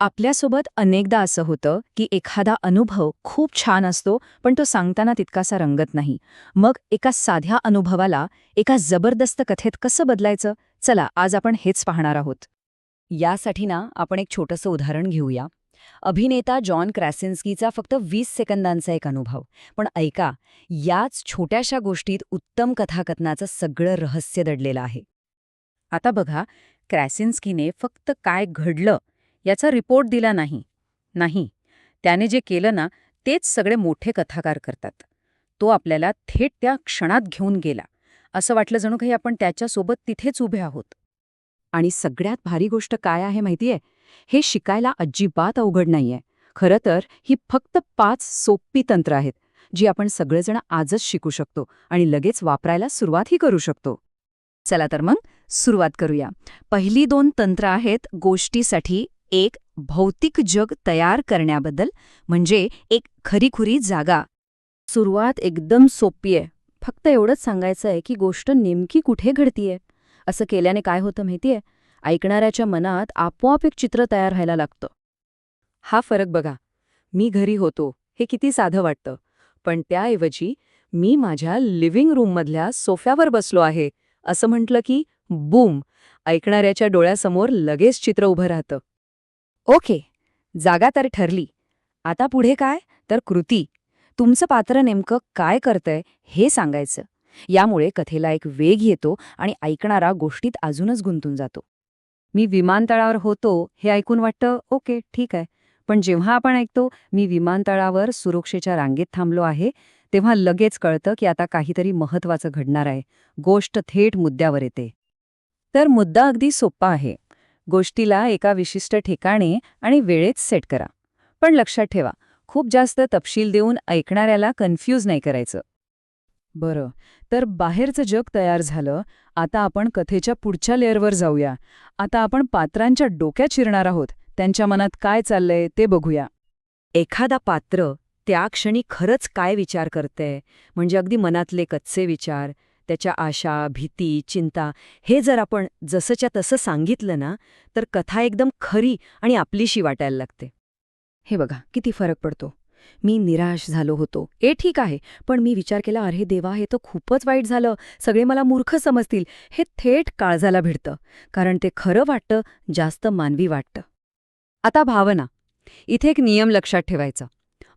आपल्यासोबत अनेकदा असं होतं की एखादा अनुभव खूप छान असतो पण तो सांगताना तितकासा रंगत नाही. मग एका साध्या अनुभवाला एका जबरदस्त कथेत कसं बदलायचं? चला आज आपण हेच पाहणार आहोत. यासाठी ना आपण एक छोटंसं उदाहरण घेऊया. अभिनेता जॉन क्रॅसिन्स्कीचा फक्त वीस सेकंदांचा एक अनुभव. पण ऐका याच छोट्याशा गोष्टीत उत्तम कथाकथनाचं सगळं रहस्य दडलेलं आहे. आता बघा क्रॅसिन्स्कीने फक्त काय घडलं याचा रिपोर्ट दिला नाही. नाही. त्याने जे केलं ना तेच सगळे मोठे कथाकार करतात. तो आपल्याला थेट त्या क्षणात घेऊन गेला. असं वाटलं जणू काही आपण त्याच्यासोबत तिथेच उभे आहोत. आणि सगळ्यात भारी गोष्ट काय आहे माहितीये? हे शिकायला अजिबात अवघड नाहीये. खरं तर ही फक्त पाच सोपी तंत्र आहेत जी आपण सगळेजण आजच शिकू शकतो आणि लगेच वापरायला सुरुवातही करू शकतो. चला तर मग सुरुवात करूया. पहिली दोन तंत्र आहेत गोष्टीसाठी एक भौतिक जग तयार करण्याबद्दल म्हणजे एक खरीखुरी जागा. सुरुवात एकदम सोपी आहे. फक्त एवढंच सांगायचं आहे की गोष्ट नेमकी कुठे घडतीये? असं केल्याने काय होतं माहितीये? ऐकणाऱ्याच्या मनात आपोआप एक चित्र तयार व्हायला लागतं. हा फरक बघा. मी घरी होतो हे किती साधं वाटतं. पण त्याऐवजी मी माझ्या लिव्हिंग रूममधल्या सोफ्यावर बसलो आहे. असं म्हटलं की बूम! ऐकणाऱ्याच्या डोळ्यासमोर लगेच चित्र उभं राहतं. ओके जागा तर ठरली. आता पुढे काय? तर कृती. तुमचं पात्र नेमकं काय करतंय हे सांगायचं. यामुळे कथेला एक वेग येतो आणि ऐकणारा गोष्टीत अजूनच गुंतून जातो. मी विमानतळावर होतो हे ऐकून वाटतं ओके ठीक आहे. पण जेव्हा आपण ऐकतो मी विमानतळावर सुरक्षेच्या रांगेत थांबलो आहे तेव्हा लगेच कळतं की आता काहीतरी महत्वाचं घडणार आहे. गोष्ट थेट मुद्द्यावर येते. तर मुद्दा अगदी सोप्पा आहे. गोष्टीला एका विशिष्ट ठिकाणी आणि वेळेत सेट करा. पण लक्षात ठेवा खूप जास्त तपशील देऊन ऐकणाऱ्याला कन्फ्यूज नाही करायचं. बरं तर बाहेरचं जग तयार झालं आता आपण कथेच्या पुढच्या लेअरवर जाऊया. आता आपण पात्रांच्या डोक्यात शिरणार आहोत त्यांच्या मनात काय चाललंय ते बघूया. एखादा पात्र त्या क्षणी खरंच काय विचार करतंय? म्हणजे अगदी मनातले कच्चे विचार त्याच्या आशा भीती चिंता हे जर आपण जसंच्या तसं सांगितलं ना तर कथा एकदम खरी आणि आपलीशी वाटायला लागते. हे बघा किती फरक पडतो. मी निराश झालो होतो. ए ठीक आहे पण मी विचार केला अरे देवा हे तर खूपच वाईट झालं. सगळे मला मूर्ख समजतील. हे थेट काळजाला भिडतं. कारण ते खरं वाटतं जास्त मानवी वाटतं. आता भावना. इथे एक नियम लक्षात ठेवायचा.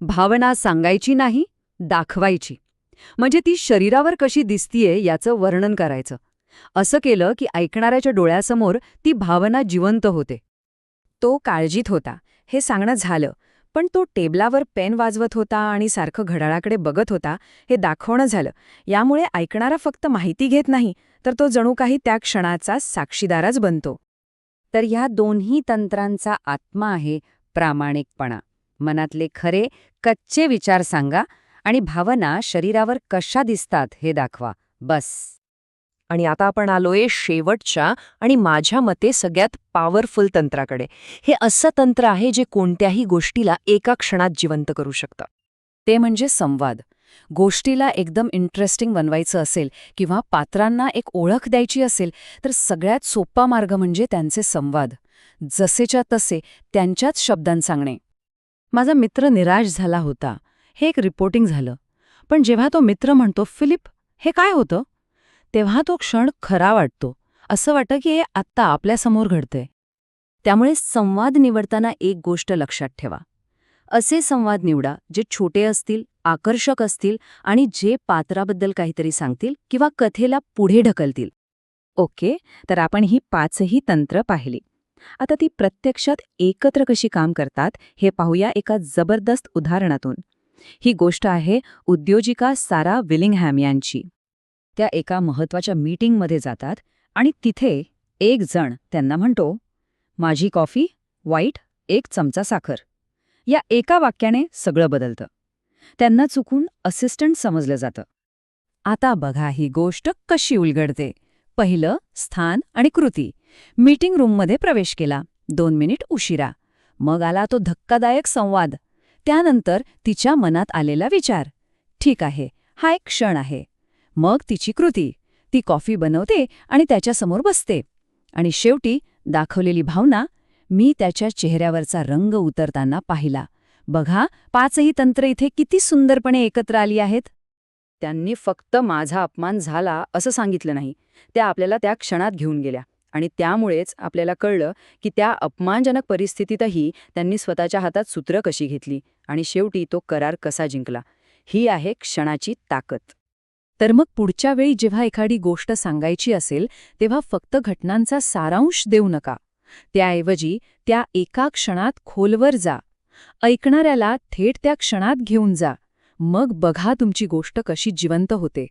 भावना सांगायची नाही दाखवायची. म्हणजे ती शरीरावर कशी दिसतीये याचं वर्णन करायचं. असं केलं की ऐकणाऱ्याच्या डोळ्यासमोर ती भावना जिवंत होते. तो काळजीत होता. हे सांगणं झालं. पण तो टेबलावर पेन वाजवत होता आणि सारखं घड्याळाकडे बघत होता हे दाखवणं झालं. यामुळे ऐकणारा फक्त माहिती घेत नाही तर तो जणू काही त्या क्षणाचा साक्षीदारच बनतो. तर ह्या दोन्ही तंत्रांचा आत्मा आहे प्रामाणिकपणा. मनातले खरे कच्चे विचार सांगा. आणि भावना शरीरावर कशा दिसतात हे दाखवा. बस. आणि आता आपण आलोय शेवटच्या आणि माझ्या मते सगळ्यात पॉवरफुल तंत्राकडे. हे असं तंत्र आहे जे कोणत्याही गोष्टीला एका क्षणात जिवंत करू शकतं. ते म्हणजे संवाद. गोष्टीला एकदम इंटरेस्टिंग बनवायचं असेल किंवा पात्रांना एक ओळख द्यायची असेल तर सगळ्यात सोपा मार्ग म्हणजे त्यांचे संवाद. जसेच्या तसे त्यांच्याच शब्दांत सांगणे. माझा मित्र निराश झाला होता. हे एक रिपोर्टिंग झालं. पण जेव्हा तो मित्र म्हणतो फिलिप हे काय होतं? तेव्हा तो क्षण खरा वाटतो. असं वाटतं की हे आत्ता आपल्यासमोर घडतंय. त्यामुळे संवाद निवडताना एक गोष्ट लक्षात ठेवा. असे संवाद निवडा जे छोटे असतील आकर्षक असतील आणि जे पात्राबद्दल काहीतरी सांगतील किंवा कथेला पुढे ढकलतील. ओके? तर आपण ही पाचही तंत्र पाहिली. आता ती प्रत्यक्षात एकत्र कशी काम करतात हे पाहूया एका जबरदस्त उदाहरणातून. ही गोष्ट आहे उद्योजिका सारा विलिंगहॅम यांची. त्या एका महत्त्वाच्या मीटिंगमध्ये जातात आणि तिथे एक जण त्यांना म्हणतो माझी कॉफी वाईट एक चमचा साखर. या एका वाक्याने सगळं बदलतं. त्यांना चुकून असिस्टंट समजलं जातं. आता बघा ही गोष्ट कशी उलगडते. पहिलं स्थान आणि कृती. मीटिंग रूममध्ये प्रवेश केला. दोन मिनिट उशिरा. मग आला तो धक्कादायक संवाद. त्यानंतर तिच्या मनात आलेला विचार. ठीक आहे हा एक क्षण आहे. मग तिची कृती. ती कॉफी बनवते आणि त्याच्यासमोर बसते. आणि शेवटी दाखवलेली भावना मी त्याच्या चेहऱ्यावरचा रंग उतरताना पाहिला. बघा पाचही तंत्र इथे किती सुंदरपणे एकत्र आली आहेत. त्यांनी फक्त माझा अपमान झाला असं सांगितलं नाही. त्या आपल्याला त्या क्षणात घेऊन गेल्या. आणि त्यामुळेच आपल्याला कळलं की त्या अपमानजनक परिस्थितीतही त्यांनी स्वतःच्या हातात सूत्र कशी घेतली आणि शेवटी तो करार कसा जिंकला. ही आहे क्षणाची ताकद. तर मग पुढच्या वेळी जेव्हा एखादी गोष्ट सांगायची असेल तेव्हा फक्त घटनांचा सारांश देऊ नका. त्याऐवजी त्या एका क्षणात खोलवर जा. ऐकणाऱ्याला थेट त्या क्षणात घेऊन जा. मग बघा तुमची गोष्ट कशी जिवंत होते.